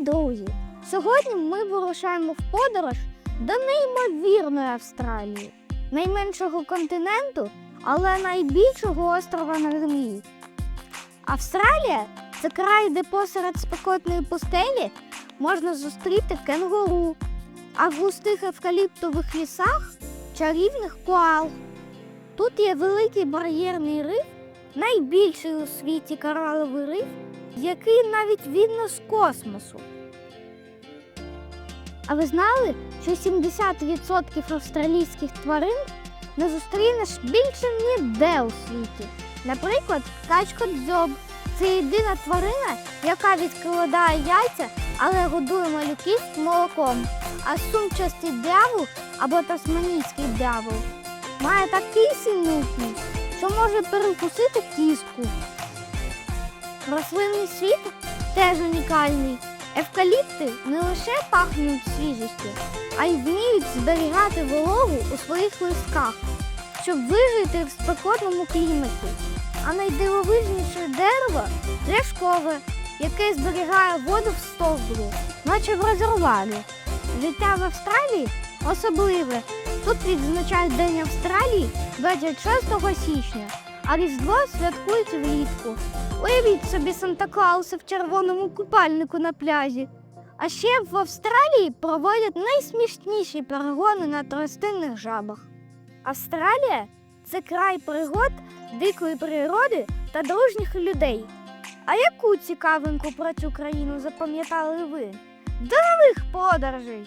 друзі! Сьогодні ми вирушаємо в подорож до неймовірної Австралії, найменшого континенту, але найбільшого острова на землі. Австралія це край, де посеред спекотної пустелі можна зустріти кенгуру, а в густих евкаліптових лісах чарівних коал. Тут є великий бар'єрний риф, найбільший у світі кораловий риф, який навіть видно з космосу. А ви знали, що 70% австралійських тварин не зустрінеш більше ніде у світі? Наприклад, качка дзьоб це єдина тварина, яка відкладає яйця, але годує малюків молоком. А сумчастий дявол або тасманійський дявол має такий вкус, що може перекусити кістку. Рослинний світ теж унікальний. Евкаліпти не лише пахнуть свіжістю, а й вміють зберігати вологу у своїх листках, щоб вижити в спекотному кліматі. А найдивовижніше дерево пляшкове, яке зберігає воду в стовбурі, наче в резервуарі. Життя в Австралії особливе. Відзначають День Австралії 26 січня, а Різдво святкують влітку. Уявіть собі Санта-Клауса в червоному купальнику на пляжі. А ще в Австралії проводять найсмішніші перегони на тростинних жабах. Австралія це край пригод, дикої природи та дружніх людей. А яку цікавинку про цю країну запам'ятали ви? До нових подорожей!